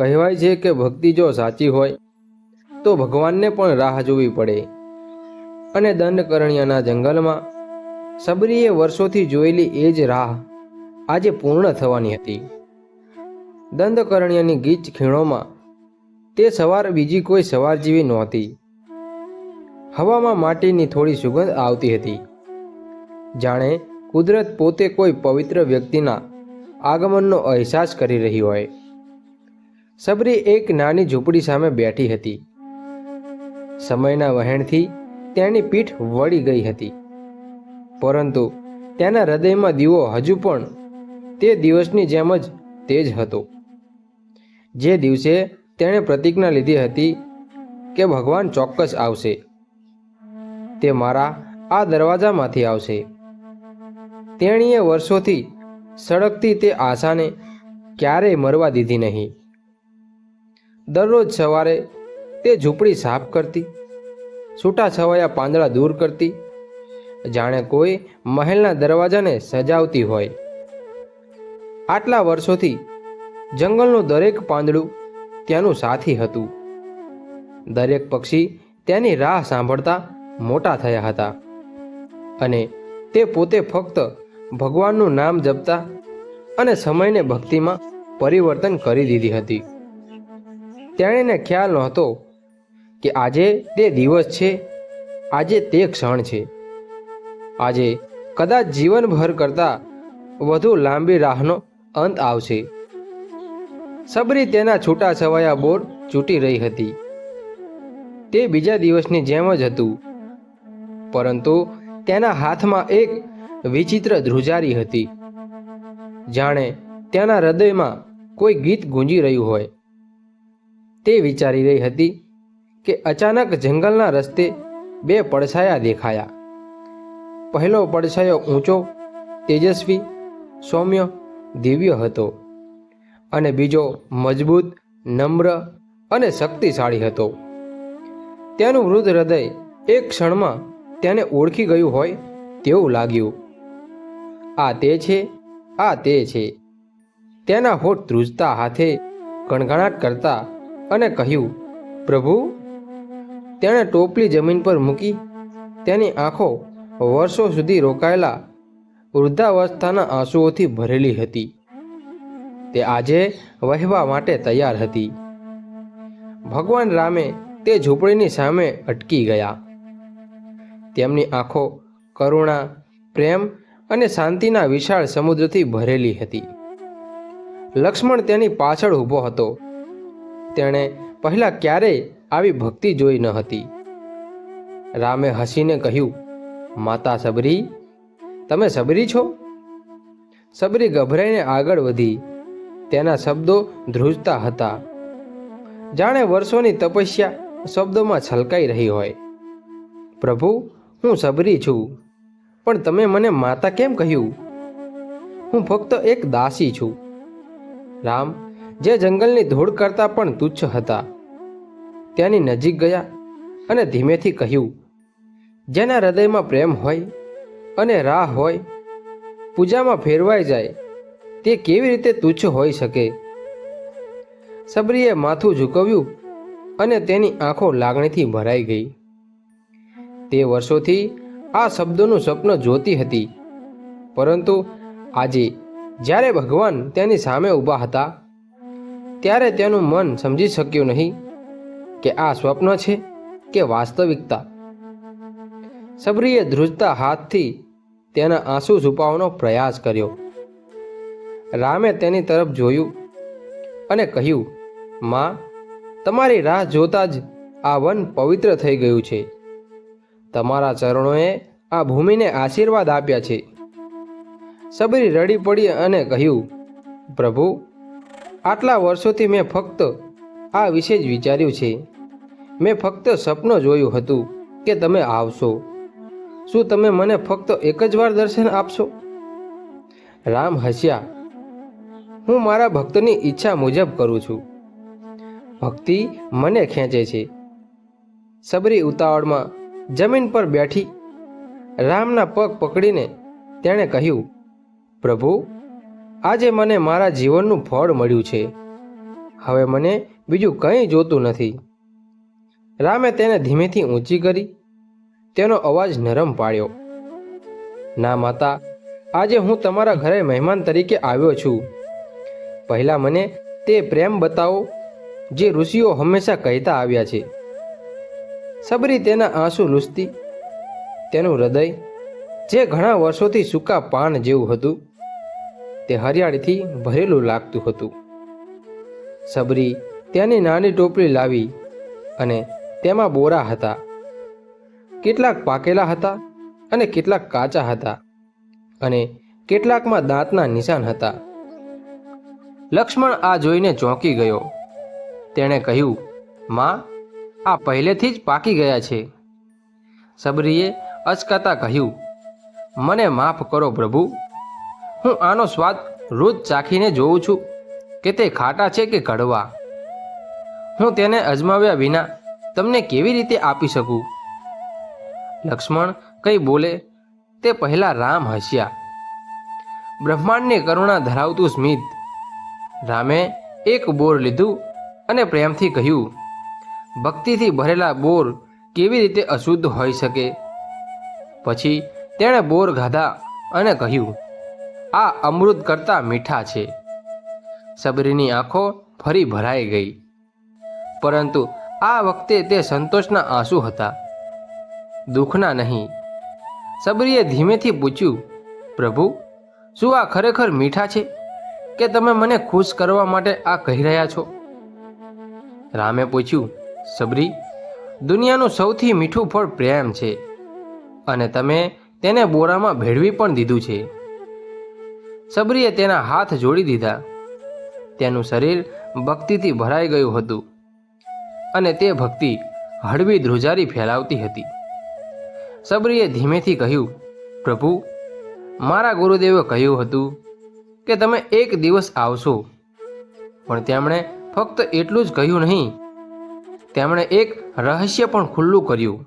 કહેવાય છે કે ભક્તિ જો સાચી હોય, તો ભગવાનને પણ રાહ જોવી પડે. અને દંડકરણ્યના જંગલમાં સબરીએ વર્ષોથી જોયેલી એ જ રાહ આજે પૂર્ણ થવાની હતી. દંડકરણ્યની ગીચ ખીણોમાં તે સવાર બીજી કોઈ સવાર જેવી નહોતી. હવામાં માટીની થોડી સુગંધ આવતી હતી. જાણે કુદરત પોતે કોઈ પવિત્ર વ્યક્તિના આગમનનો અહેસાસ કરી રહી હોય. સબરી એક નાની ઝૂંપડી સામે બેઠી હતી. સમયના વહેણથી તેની પીઠ વળી ગઈ હતી. પરંતુ તેના હૃદયમાં દીવો હજુ પણ તે દિવસની જેમ જ તેજ હતો. જે દિવસે તેણે પ્રતિજ્ઞા લીધી હતી કે ભગવાન ચોક્કસ આવશે. તે મારા આ દરવાજામાંથી આવશે. તેણીએ વર્ષોથી સળગતી તે આશાને ક્યારેય મરવા દીધી નહીં. દરરોજ સવારે તે ઝૂંપડી સાફ કરતી છૂટાછવાયા પાંદડા દૂર કરતી. જાણે કોઈ મહેલના દરવાજાને સજાવતી હોય. આટલા વર્ષોથી જંગલનું દરેક પાંદડું ત્યાંનું સાથી હતું. દરેક પક્ષી તેની રાહ સાંભળતા મોટા થયા હતા અને તે પોતે ફક્ત ભગવાનનું નામ જપતા અને સમયને ભક્તિમાં પરિવર્તન કરી દીધી હતી. તેણીને ખ્યાલ નહોતો કે આજે તે દિવસ છે, આજે તે ક્ષણ છે. આજે કદાચ જીવનભર કરતાં વધુ લાંબી રાહનો અંત આવશે. સબરી તેના છૂટા છવાયા બોર ચૂંટી રહી હતી. તે બીજા દિવસની જેમ જ હતું. પરંતુ તેના હાથમાં એક વિચિત્ર ધ્રુજારી હતી. જાણે તેના હૃદયમાં કોઈ ગીત ગુંજી રહ્યું હોય. તે વિચારી રહી હતી કે અચાનક જંગલના રસ્તે બે પડછાયા દેખાયા. પહેલો પડછાયો ઊંચો, તેજસ્વી, સૌમ્ય, દિવ્ય હતો અને બીજો મજબૂત, નમ્ર અને શક્તિશાળી હતો. તેનું વૃદ્ધ હૃદય એક ક્ષણમાં તેને ઓળખી ગયું હોય તેવું લાગ્યું. આ તે છે, આ તે છે. તેના હોઠ ધ્રુજતા હાથે ગણગણાટ કરતા અને કહ્યું, પ્રભુ, તેણે ટોપલી જમીન પર મૂકી, તેની આંખો વર્ષો સુધી રોકાયેલા વૃદ્ધાવસ્થાના આંસુઓથી ભરેલી હતી. તે આજે વહેવા માટે તૈયાર હતી. ભગવાન રામે તે ઝૂંપડીની સામે અટકી ગયા. તેમની આંખો કરુણા, પ્રેમ અને શાંતિના વિશાળ સમુદ્રથી ભરેલી હતી. લક્ષ્મણ તેની પાછળ ઊભો હતો. તેણે પહેલાં ક્યારેય આવી ભક્તિ જોઈ ન હતી. રામે હસીને કહ્યું, માતા સબરી, તમે સબરી છો? સબરી ગભરાઈને આગળ વધી. તેના શબ્દો ધ્રુજતા હતા. જાણે વર્ષોની તપસ્યા શબ્દોમાં છલકાઈ રહી હોય. પ્રભુ, હું સબરી છું, પણ તમે મને માતા કેમ કહ્યું? હું ફક્ત એક દાસી છું. રામ જે જંગલની ધૂળ કરતાં પણ તુચ્છ હતા. ત્યાંની નજીક ગયા અને ધીમેથી કહ્યું, જેના હૃદયમાં પ્રેમ હોય અને રાહ હોય, પૂજામાં ફેરવાઈ જાય, તે કેવી રીતે તુચ્છ હોઈ શકે? સબરીએ માથું ઝુકવ્યું અને તેની આંખો લાગણીથી ભરાઈ ગઈ. તે વર્ષોથી આ શબ્દોનું સ્વપ્ન જોતી હતી. પરંતુ આજે જ્યારે ભગવાન તેની સામે ઊભા હતા ત્યારે તેનું મન સમજી શક્યું નહીં કે આ સ્વપ્ન છે કે વાસ્તવિકતા. સબરીએ ધ્રુજતા હાથથી તેના આંસુ છુપાવવાનો પ્રયાસ કર્યો. રામે તેની તરફ જોયું અને કહ્યું, માં, તમારી રાહ જોતા જ આ વન પવિત્ર થઈ ગયું છે. તમારા ચરણોએ આ ભૂમિને આશીર્વાદ આપ્યા છે. સબરી રડી પડી અને કહ્યું, પ્રભુ આટલા વર્ષોથી મેં ફક્ત આ વિશે જ વિચાર્યું છે. મેં ફક્ત સપનું જોયું હતું કે તમે આવશો. શું તમે મને ફક્ત એક જ વાર દર્શન આપશો? રામ હસ્યા. હું મારા ભક્તની ઈચ્છા મુજબ કરું છું. ભક્તિ મને ખેંચે છે. સબરી ઉતાવળમાં જમીન પર બેઠી રામના પગ પકડીને તેણે કહ્યું, પ્રભુ આજે મને મારા જીવનનું ફળ મળ્યું છે. હવે મને બીજું કંઈ જોતું નથી. રામે તેને ધીમેથી ઊંચી કરી, તેનો અવાજ નરમ પાડ્યો. ના માતા, આજે હું તમારા ઘરે મહેમાન તરીકે આવ્યો છું. પહેલાં મને તે પ્રેમ બતાવો જે ઋષિઓ હંમેશા કહેતા આવ્યા છે. સબરી તેના આંસુ લૂસતી, તેનું હૃદય જે ઘણા વર્ષોથી સૂકા પાન જેવું હતું તે હરિયાળીથી ભરેલું લાગતું હતું. સબરી ત્યાંની નાની ટોપલી લાવી અને તેમાં બોરા હતા. કેટલાક પાકેલા હતા અને કેટલાક કાચા હતા અને કેટલાકમાં દાંતના નિશાન હતા. લક્ષ્મણ આ જોઈને ચોંકી ગયો. તેણે કહ્યું, માં, આ પહેલેથી જ પાકી ગયા છે. સબરીએ અચકાતા કહ્યું, મને માફ કરો પ્રભુ હું આનો સ્વાદ રોજ ચાખીને જોઉં છું કે તે ખાટા છે કે કડવા. હું તેને અજમાવ્યા વિના તમને કેવી રીતે આપી શકું? લક્ષ્મણ કંઈ બોલે તે પહેલા રામ હસ્યા. બ્રહ્માંડની કરુણા ધરાવતું સ્મિત રામે એક બોર લીધું અને પ્રેમથી કહ્યું, ભક્તિથી ભરેલા બોર કેવી રીતે અશુદ્ધ હોઈ શકે? પછી તેણે બોર ગાધા અને કહ્યું આ અમૃત કરતાં મીઠા છે. સબરીની આંખો ફરી ભરાઈ ગઈ. પરંતુ આ વખતે તે સંતોષના આંસુ હતા. દુઃખના નહીં. સબરીએ ધીમેથી પૂછ્યું, પ્રભુ, શું આ ખરેખર મીઠા છે? કે તમે મને ખુશ કરવા માટે આ કહી રહ્યા છો? રામે પૂછ્યું, સબરી, દુનિયાનું સૌથી મીઠું ફળ પ્રેમ છે અને તમે તેને બોરામાં ભેળવી પણ દીધું છે. સબરીએ તેના હાથ જોડી દીધા. તેનું શરીર ભક્તિથી ભરાઈ ગયું હતું અને તે ભક્તિ હળવી ધ્રુજારી ફેલાવતી હતી. સબરીએ ધીમેથી કહ્યું, પ્રભુ, મારા ગુરુદેવે કહ્યું હતું કે તમે એક દિવસ આવશો. પણ તેમણે ફક્ત એટલું જ કહ્યું નહીં, તેમણે એક રહસ્ય પણ ખુલ્લું કર્યું.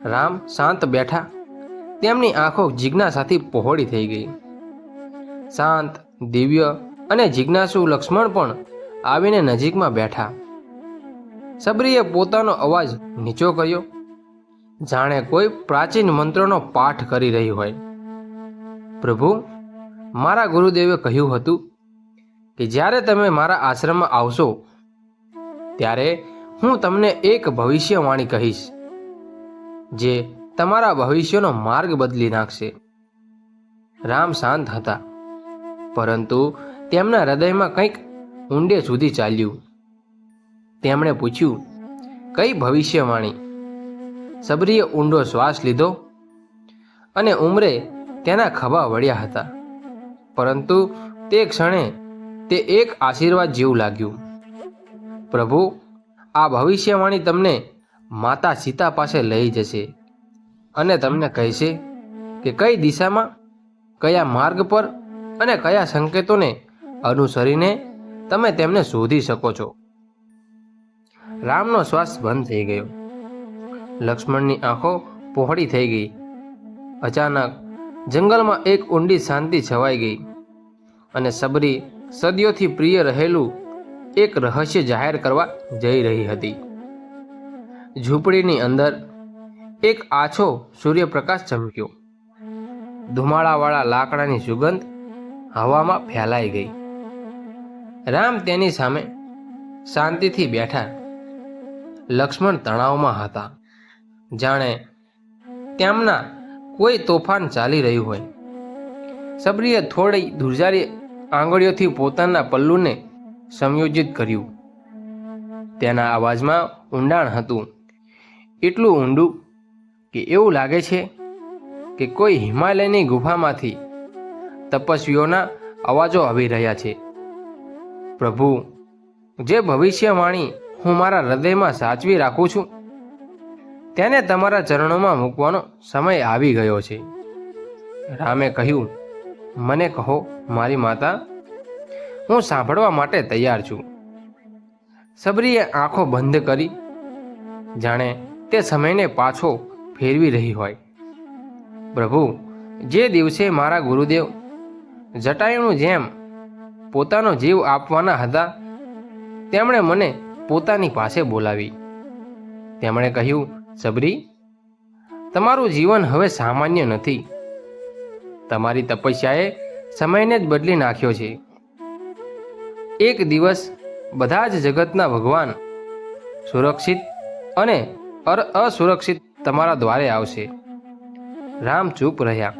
રામ શાંત બેઠા, તેમની આંખો જિજ્ઞાસાથી પહોળી થઈ ગઈ. શાંત, દિવ્ય અને જિજ્ઞાસુ લક્ષ્મણ પણ આવીને નજીકમાં બેઠા. સબરીએ પોતાનો અવાજ નીચો કર્યો. જાણે કોઈ પ્રાચીન મંત્રનો પાઠ કરી રહી હોય. પ્રભુ, મારા ગુરુદેવે કહ્યું હતું કે જ્યારે તમે મારા આશ્રમમાં આવશો, ત્યારે હું તમને એક ભવિષ્યવાણી કહીશ, જે તમારા ભવિષ્યનો માર્ગ બદલી નાખશે. રામ શાંત હતા. પરંતુ તેમના હૃદયમાં કંઈક ઊંડે સુધી ચાલ્યું. તેમણે પૂછ્યું, કઈ ભવિષ્યવાણી? સબરીએ ઊંડો શ્વાસ લીધો અને ઉમરે તેના ખભા વળ્યા હતા. પરંતુ તે ક્ષણે તે એક આશીર્વાદ જેવું લાગ્યું. પ્રભુ, આ ભવિષ્યવાણી તમને માતા સીતા પાસે લઈ જશે અને તમને કહેશે કે કઈ દિશામાં, કયા માર્ગ પર અને કયા સંકેતોને અનુસરીને તમે તેમને શોધી શકો છો? રામનો શ્વાસ બંધ થઈ ગયો. લક્ષ્મણની આંખો પહોળી થઈ ગઈ. અચાનક જંગલમાં એક ઊંડી શાંતિ છવાઈ ગઈ અને સબરી સદીઓથી પ્રિય રહેલું એક રહસ્ય જાહેર કરવા જઈ રહી હતી. ઝૂંપડીની અંદર એક આછો સૂર્યપ્રકાશ ચમક્યો. ધુમાડાવાળા લાકડાની સુગંધ હવામાં ફેલાઈ ગઈ. રામ તેની સામે શાંતિથી બેઠા. લક્ષ્મણ તણાવમાં હતા. જાણે તેમના કોઈ તોફાન ચાલી રહ્યું હોય. સબરીએ થોડી ધ્રુજારી આંગળીઓથી પોતાના પલ્લુને સંયોજિત કર્યું. તેના અવાજમાં ઊંડાણ હતું. એટલું ઊંડું કે એવું લાગે છે કે કોઈ હિમાલયની ગુફામાંથી તપસ્વીઓના અવાજો આવી રહ્યા છે. પ્રભુ, જે ભવિષ્યવાણી હું મારા હૃદયમાં સાચવી રાખું છું, તેને તમારા ચરણોમાં મૂકવાનો સમય આવી ગયો છે. રામે કહ્યું, મને કહો, મારી માતા, હું સાંભળવા માટે તૈયાર છું. સબરીએ આંખો બંધ કરી, જાણે તે સમયને પાછો ફેરવી રહી હોય. પ્રભુ, જે દિવસે મારા ગુરુદેવ જટાયુનું જેમ પોતાનો જીવ આપવાના હતા, તેમણે મને પોતાની પાસે બોલાવી. તેમણે કહ્યું, સબરી, તમારું જીવન હવે સામાન્ય નથી. તમારી તપસ્યાએ સમયને જ બદલી નાખ્યો છે. એક દિવસ બધા જ જગતના ભગવાન સુરક્ષિત અને અસુરક્ષિત તમારા દ્વારે આવશે. રામ ચૂપ રહ્યા.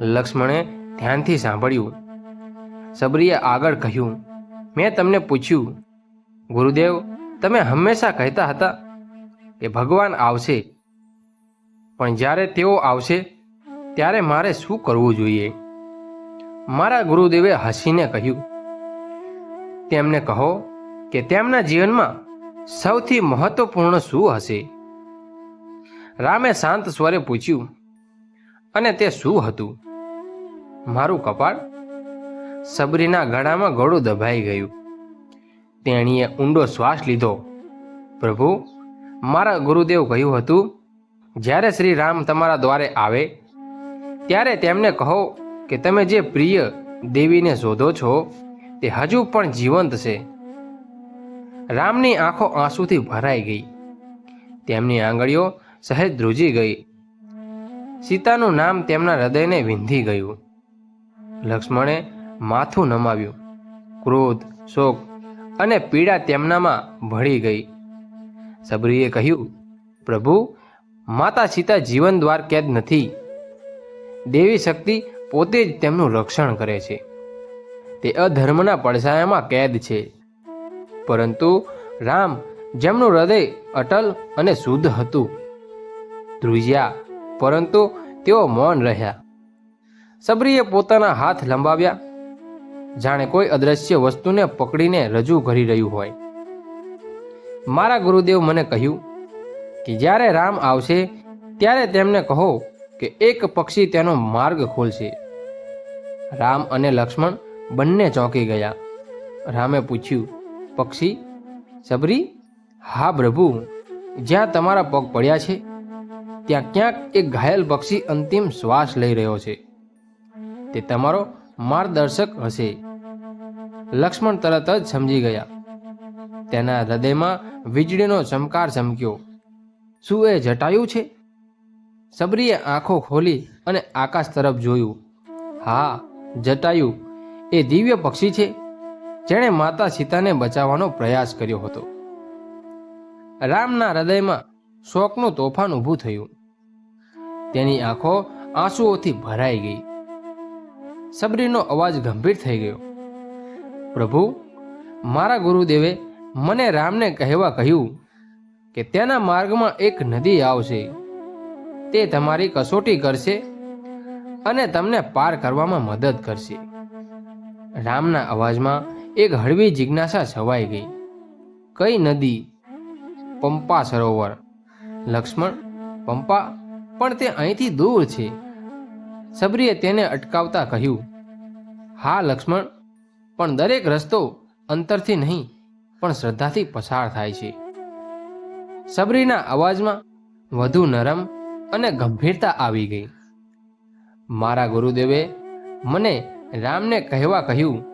લક્ષ્મણે ધ્યાનથી સાંભળ્યું. સબરીએ આગળ કહ્યું, મેં તમને પૂછ્યું, ગુરુદેવ, તમે હંમેશા કહેતા હતા કે ભગવાન આવશે. પણ જ્યારે તેઓ આવશે, ત્યારે મારે શું કરવું જોઈએ? મારા ગુરુદેવે હસીને કહ્યું, તેમને કહો કે તેમના જીવનમાં સૌથી મહત્વપૂર્ણ શું હશે? રામે શાંત સ્વરે પૂછ્યું, અને તે શું હતું? મારું કપાળ સબરીના ગળામાં ગળું દબાઈ ગયું. તેણીએ ઊંડો શ્વાસ લીધો. પ્રભુ, મારા ગુરુદેવ કહ્યું હતું, જ્યારે શ્રી રામ તમારા દ્વારે આવે, ત્યારે તેમને કહો કે તમે જે પ્રિય દેવીને શોધો છો, તે હજુ પણ જીવંત છે. રામની આંખો આંસુથી ભરાઈ ગઈ. તેમની આંગળીઓ સહેજ ધ્રુજી ગઈ. સીતાનું નામ તેમના હૃદયને વિંધી ગયું. લક્ષ્મણે માથું નમાવ્યું. ક્રોધ, શોક અને પીડા તેમનામાં ભળી ગઈ. સબરીએ કહ્યું, પ્રભુ, માતા સીતા જીવન દ્વાર કેદ નથી. દેવી શક્તિ પોતે જ તેમનું રક્ષણ કરે છે. તે અધર્મના પડછાયામાં કેદ છે. પરંતુ રામ જેમનું હૃદય અટલ અને શુદ્ધ હતું. ધ્રુજ્યા, પરંતુ તેઓ મૌન રહ્યા. સબરીએ પોતાના હાથ લંબાવ્યા. જાણે કોઈ અદ્રશ્ય વસ્તુને પકડીને રજૂ કરી રહ્યું હોય. મારા ગુરુદેવ મને કહ્યું કે જ્યારે રામ આવશે, ત્યારે તેમને કહો કે એક પક્ષી તેનો માર્ગ ખોલશે. રામ અને લક્ષ્મણ બંને ચોંકી ગયા. રામે પૂછ્યું, પક્ષી, સબરી, હા પ્રભુ, જ્યાં તમારા પગ પડ્યા છે, ત્યાં ક્યાંક એક ઘાયલ પક્ષી અંતિમ શ્વાસ લઈ રહ્યો છે. તે તમારો માર્ગદર્શક હશે. લક્ષ્મણ તરત જ સમજી ગયા. તેના હૃદયમાં વીજળીનો ચમકાર ચમક્યો. શું એ જટાયું છે? સબરીએ આંખો ખોલી અને આકાશ તરફ જોયું. હા, જટાયું. એ દિવ્ય પક્ષી છે. જેણે માતા સીતાને બચાવવાનો પ્રયાસ કર્યો હતો. રામના હૃદયમાં શોકનું તોફાન ઊભું થયું. તેની આંખો આંસુઓથી ભરાઈ ગઈ. સબરીનો અવાજ ગંભીર થઈ ગયો. પ્રભુ, મારા ગુરુદેવે મને રામને કહેવા કહ્યું કે તેના માર્ગમાં એક નદી આવશે. તે તમારી કસોટી કરશે અને તમને પાર કરવામાં મદદ કરશે. રામના અવાજમાં એક હળવી જિજ્ઞાસા છવાઈ ગઈ. કઈ નદી? પંપા સરોવર. લક્ષ્મણ, પંપા, પણ તે અહીંથી દૂર છે. સબરીએ તેને અટકાવતા કહ્યું, હા, લક્ષ્મણ, પણ દરેક રસ્તો અંતરથી નહીં, પણ શ્રદ્ધાથી પસાર થાય છે. સબરીના અવાજમાં વધુ નરમ અને ગંભીરતા આવી ગઈ. મારા ગુરુદેવે, મને રામને કહેવા કહ્યું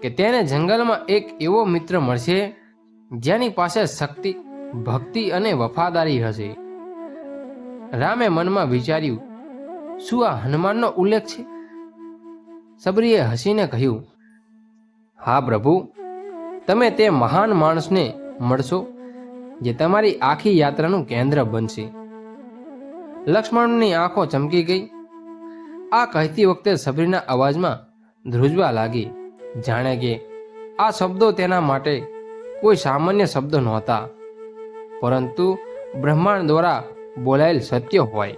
કે તેને જંગલમાં એક એવો મિત્ર મળશે જેની પાસે શક્તિ, ભક્તિ અને વફાદારી હશે. રામે મનમાં વિચાર્યું શું આ હનુમાનનો ઉલ્લેખ છે? સબરીએ હસીને કહ્યું, હા પ્રભુ, તમે તે મહાન માણસને મળશો, જે તમારી આખી યાત્રાનું કેન્દ્ર બનશે. લક્ષ્મણની આંખો ચમકી ગઈ. આ કહેતી વખતે સબરીના અવાજમાં ધ્રુજવા લાગી. જાણે કે આ શબ્દો તેના માટે કોઈ સામાન્ય શબ્દો નહોતા, પરંતુ બ્રહ્માંડ દ્વારા બોલાયેલ સત્ય હોય.